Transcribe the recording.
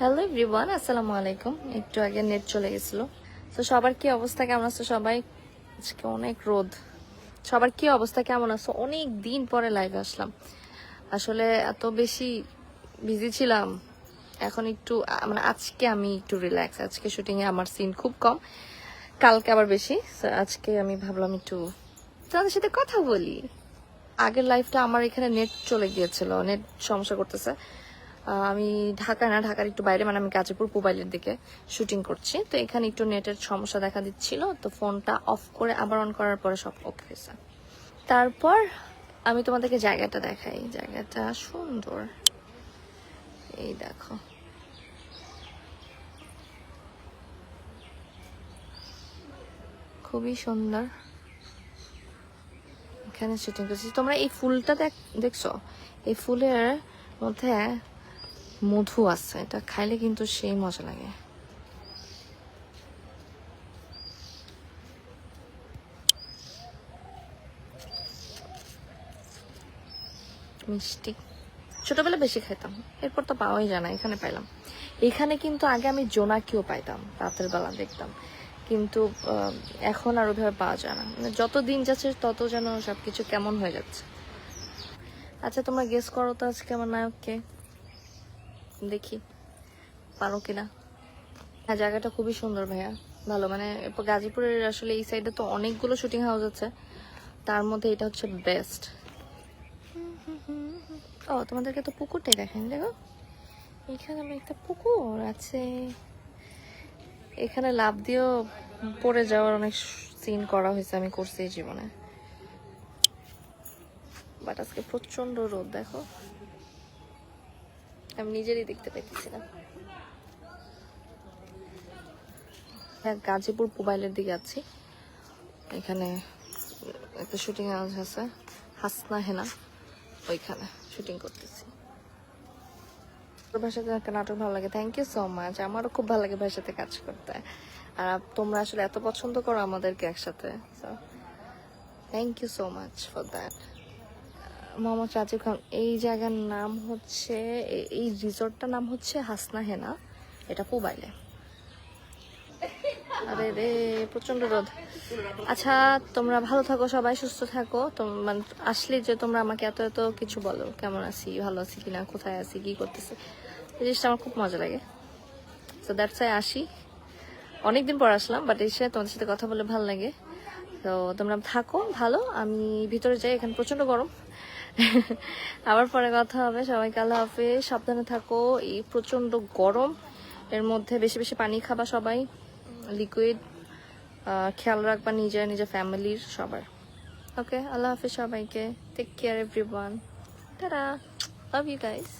Hello everyone আসসালামু আলাইকুম। একটু আগে নেট চলে গেছিল। তো সবার কি অবস্থা কেমন আছো সবাই? আজকে অনেক রোদ। সবার কি অবস্থা কেমন আছো? অনেক দিন পরে লাইভে আসলাম। আসলে এত বেশি বিজি ছিলাম। এখন একটু মানে আজকে আমি একটু রিল্যাক্স আজকে শুটিং এ আমার সিন খুব কম। কালকে আবার বেশি আজকে আমি ভাবলাম একটু তোমাদের সাথে কথা বলি। আগের লাইফটা আমার এখানে নেট চলে গিয়েছিল নেট সমস্যা করতেছে। আমি ঢাকা না, ঢাকার একটু বাইরে মানে আমি গাজীপুর মোবাইলের দিকে শুটিং করছি। তো এখানে একটু নেটের সমস্যা দেখা দিচ্ছিল, তো ফোনটা অফ করে আবার অন করার পরে সব ওকে হয়েছে। তারপর আমি তোমাদেরকে জায়গাটা দেখাই, জায়গাটা সুন্দর। এই দেখো। খুবই সুন্দর। এখানে শুটিং করছি। তোমরা এই ফুলটা দেখ দেখছ? এই ফুলের মধ্যে মধু আছে, এটা খাইলে কিন্তু সেই মজা লাগে। মিষ্টি। ছোটবেলা বেশি খাইতাম, এরপর তো পাওয়াই যায় না, এখানে পাইলাম। এখানে কিন্তু আগে আমি জোনাকিও পাইতাম, রাতের বেলা দেখতাম। কিন্তু এখন আর ওইভাবে পাওয়া যায় না। মানে যত দিন যাচ্ছে, তত যেন সবকিছু কেমন হয়ে যাচ্ছে। আচ্ছা তোমরা গেস করো তো আজকে আমার নায়ককে। দেখি। পারো কিনা? হ্যাঁ জায়গাটা খুবই সুন্দর ভাইয়া। ভালো মানে গাজীপুরের আসলে এই সাইডে তো অনেকগুলো শুটিং হাউস আছে। তার মধ্যে এটা হচ্ছে বেস্ট ও, তোমাদেরকে তো পুকুরটাই দেখেন দেখো। এখানে একটা পুকুর আছে। এখানে লাভ দিয়েও পড়ে যাওয়ার অনেক সিন করা হয়েছে আমি করছি জীবনে। বাট আজকে প্রচণ্ড রোদ, দেখো। আমি নিজেরই দেখতে না হ্যাঁ, গাজীপুর মোবাইলের দিকে আছি। এখানে একটা শুটিং আছে হাসনা হেনা ওইখানে শুটিং করতেছি। ভাষাতে নাটক ভালো লাগে। থ্যাংক ইউ সো মাচ আমারও খুব ভালো লাগে ভাষাতে কাজ করতে। আর তোমরা আসলে এত পছন্দ করো আমাদেরকে একসাথে। Thank you so much for that Mohammad Rajib Khan, এই জায়গার নাম হচ্ছে, এই রিসোর্টটার নাম হচ্ছে হাসনা হেনা, এটা পুবাইলে। আরে রে প্রচণ্ড রোদ। আচ্ছা তোমরা ভালো থাকো, সবাই সুস্থ থাকো। মানে আসলে যে তোমরা আমাকে এত এত কিছু বলো, কেমন আছি, ভালো আছি কিনা, কোথায় আছি, কি করতেছি, এই জিনিসটা আমার খুব মজা লাগে। তো দ্যাটস আই আসি। অনেকদিন পর আসলাম বাট এসে তোমাদের সাথে কথা বলে ভালো লাগে। তো তোমরা থাকো ভালো, আমি ভিতরে যাই, এখানে প্রচণ্ড গরম। আবার পরে কথা হবে। সবাইকে আল্লাহ হাফেজ। সাবধানে থাকো। এই প্রচণ্ড গরম। এর মধ্যে বেশি বেশি পানি খাবা সবাই। লিকুইড খেয়াল রাখবা নিজের নিজের ফ্যামিলির, সবার। ওকে আল্লাহ হাফেজ সবাইকে। Take care everyone tata love you guys